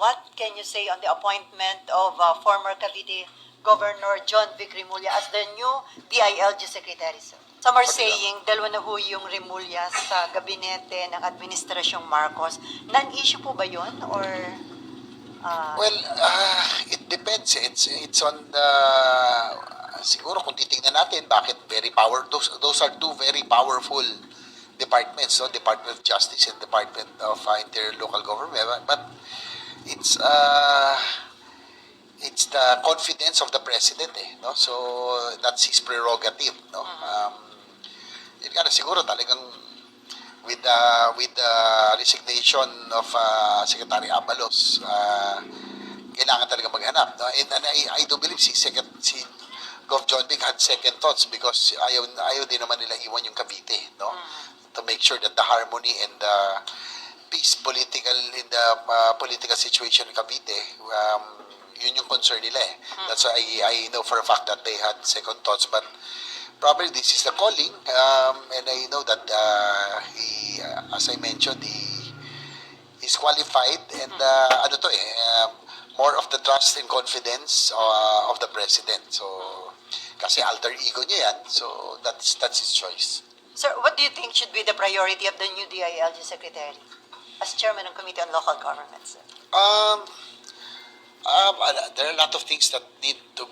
What can you say on the appointment of uh, former Cavite Governor John Vic Rimulya as the new DILG Secretary, sir? Some are saying dalawa na ho yung Rimulya sa gabinete ng Administrasyong Marcos. Non-issue po ba yun? Or uh, Well, uh, it depends. It's it's on the siguro kung titingnan natin bakit very power those those are two very powerful departments, so Department of Justice and Department of uh, Interior Local Government. But it's uh, it's the confidence of the president eh, no? So that's his prerogative, no? Um, yun nga na siguro talagang with the with the resignation of uh, Secretary Abalos, uh, kailangan talaga maghanap. No? And, and I, I do believe si, second, si Gov. John Vic had second thoughts because ayaw, ayaw din naman nila iwan yung Cavite. No? To make sure that the harmony and the peace political in the uh, political situation in Cavite, um, yun yung concern nila eh. That's why I, I know for a fact that they had second thoughts. But probably this is the calling um, and I know that uh, he, uh, as I mentioned, he is qualified and uh, ano to eh, um, more of the trust and confidence uh, of the president. So, kasi alter ego niya yan. So, that's, that's his choice. Sir, what do you think should be the priority of the new DILG Secretary as chairman ng Committee on Local Government, sir? Um, um, there are a lot of things that need to